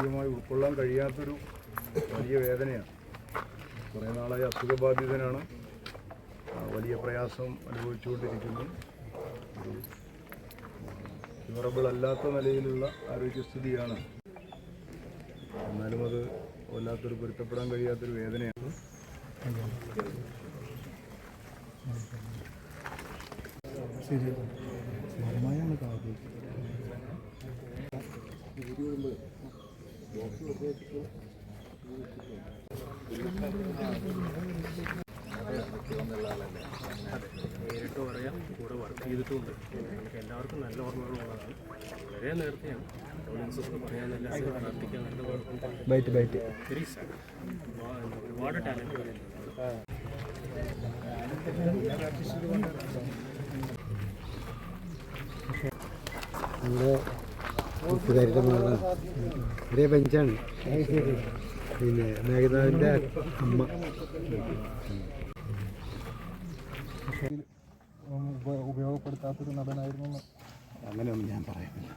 മാനസികമായി ഉൾക്കൊള്ളാൻ കഴിയാത്തൊരു വലിയ വേദനയാണ് കുറേ നാളായി അസുഖബാധിതനാണ് വലിയ പ്രയാസം അനുഭവിച്ചുകൊണ്ടിരിക്കുന്നു ഒരു ക്യൂറബിൾ അല്ലാത്ത നിലയിലുള്ള ആരോഗ്യസ്ഥിതിയാണ് എന്നാലും അത് വല്ലാത്തൊരു പൊരുത്തപ്പെടാൻ കഴിയാത്തൊരു വേദനയാണ് ശരി നേരിട്ട് പറയാം കൂടെ വർക്ക് ചെയ്തിട്ടുണ്ട്. നമുക്ക് എല്ലാവർക്കും നല്ല ഓർമ്മകളുള്ളതാണ്. വളരെ നേരത്തെയാണ്. പറയാനല്ല പ്രാർത്ഥിക്കാൻ നല്ല ഒരുപാട് ടാലന്റ് നമ്മുടെ കൂട്ടുകാരുടെ ഒരേ ബെഞ്ചാണ്. പിന്നെ മേഘനാഥിന്റെ അമ്മ. ഉപയോഗപ്പെടുത്താത്തൊരു നടനായിരുന്നു അങ്ങനെയൊന്നും ഞാൻ പറയുന്നില്ല.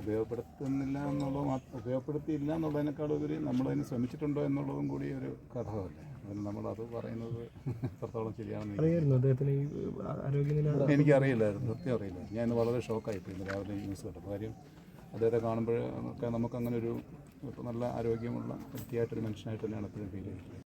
ഉപയോഗപ്പെടുത്തുന്നില്ല എന്നുള്ളത് ഉപയോഗപ്പെടുത്തിയില്ല എന്നുള്ളതിനേക്കാൾ ഉപരി നമ്മളതിന് ശ്രമിച്ചിട്ടുണ്ടോ എന്നുള്ളതും കൂടി ഒരു കഥമല്ലേ അതിന് നമ്മളത് പറയുന്നത് എത്രത്തോളം ശരിയാണെന്ന് എനിക്ക് അറിയായിരുന്നു അദ്ദേഹത്തിന് ഈ ആരോഗ്യനില എനിക്കറിയില്ലായിരുന്നു. സത്യം അറിയില്ല ഞാൻ വളരെ ഷോക്കായിപ്പോയി രാവിലെ ന്യൂസ് കേട്ടപ്പോൾ കാര്യം അദ്ദേഹത്തെ കാണുമ്പോഴൊക്കെ നമുക്ക് നമുക്കങ്ങനെ ഒരു നല്ല ആരോഗ്യമുള്ള വ്യക്തിയായിട്ടൊരു മനുഷ്യനായിട്ട് തന്നെയാണ് എപ്പോഴും ഫീൽ ചെയ്തിട്ടുള്ളത്